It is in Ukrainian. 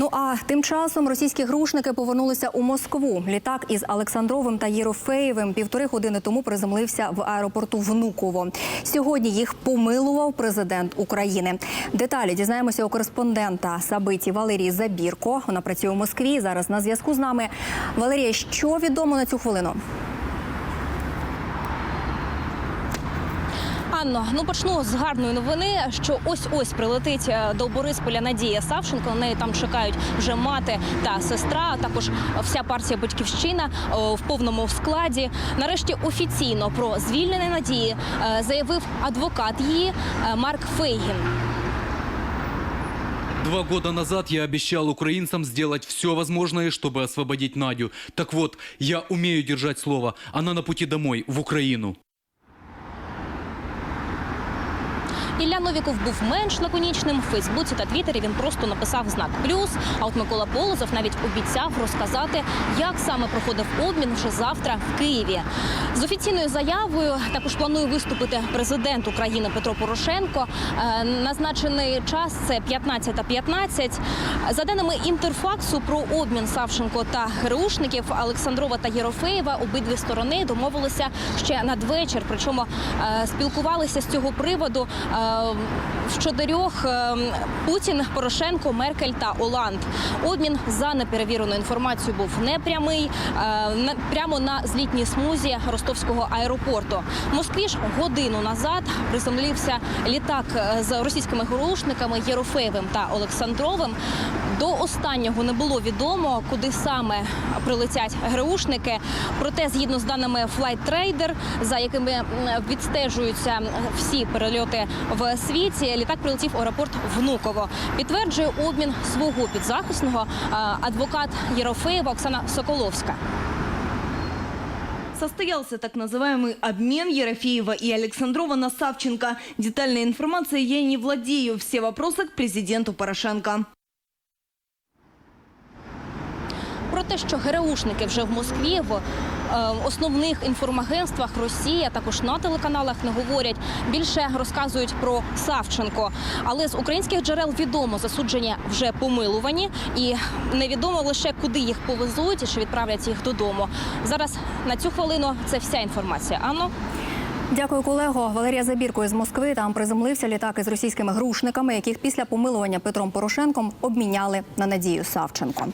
Ну а тим часом російські грушники повернулися у Москву. Літак із Олександровим та Єрофеєвим півтори години тому приземлився в аеропорту Внуково. Сьогодні їх помилував президент України. Деталі дізнаємося у кореспондента Сабиті Валерії Забірко. Вона працює у Москві. Зараз на зв'язку з нами. Валерія, що відомо на цю хвилину? Анно, ну почну з гарної новини, що ось ось прилетить е, до Борисполя Надія Савченко. На неї там чекають вже мати та сестра. а Також вся партія Батьківщина е, в повному складі. Нарешті офіційно про звільнення Надії е, заявив адвокат її Марк Фейгін. Два года назад я обещал украинцам сделать все возможное, чтобы освободить Надю. Так вот, я умею держать слово. Она на пути домой, в Украину. Ілля Новіков був менш лаконічним. В Фейсбуці та Твіттері він просто написав знак плюс. А от Микола Полозов навіть обіцяв розказати, як саме проходив обмін вже завтра в Києві. З офіційною заявою також планує виступити президент України Петро Порошенко. Е, Назначений час це 15.15. За даними інтерфаксу про обмін Савченко та ГРУшників Олександрова та Єрофеєва, обидві сторони домовилися ще надвечір. Причому е, спілкувалися з цього приводу е, в чотирьох е, Путін, Порошенко, Меркель та Оланд. Обмін за неперевіреною інформацією був непрямий, е, прямо на злітній смузі ростовського аеропорту. В Москві ж годину назад приземлився літак е, з російськими горушниками Єрофеєвим та Олександровим. До останнього не було відомо, куди саме прилетять ГРУшники. Проте, згідно з даними Flight Trader, за якими відстежуються всі перельоти в світі, літак прилетів у аеропорт Внуково. Підтверджує обмін свого підзахисного е, адвокат Єрофеєва Оксана Соколовська. Состоялся так называемый обмен Ерофеева и Александрова на Савченко. Детальной информацией я не владею. Все вопросы к президенту Порошенко. Те, що ГРУшники вже в Москві в е, основних інформагентствах Росії, а також на телеканалах не говорять. Більше розказують про Савченко. Але з українських джерел відомо засудження вже помилувані, і невідомо лише куди їх повезуть і чи відправлять їх додому. Зараз на цю хвилину це вся інформація. Анно. Дякую, колего. Валерія Забірко із Москви. Там приземлився літак із російськими грушниками, яких після помилування Петром Порошенком обміняли на Надію Савченко.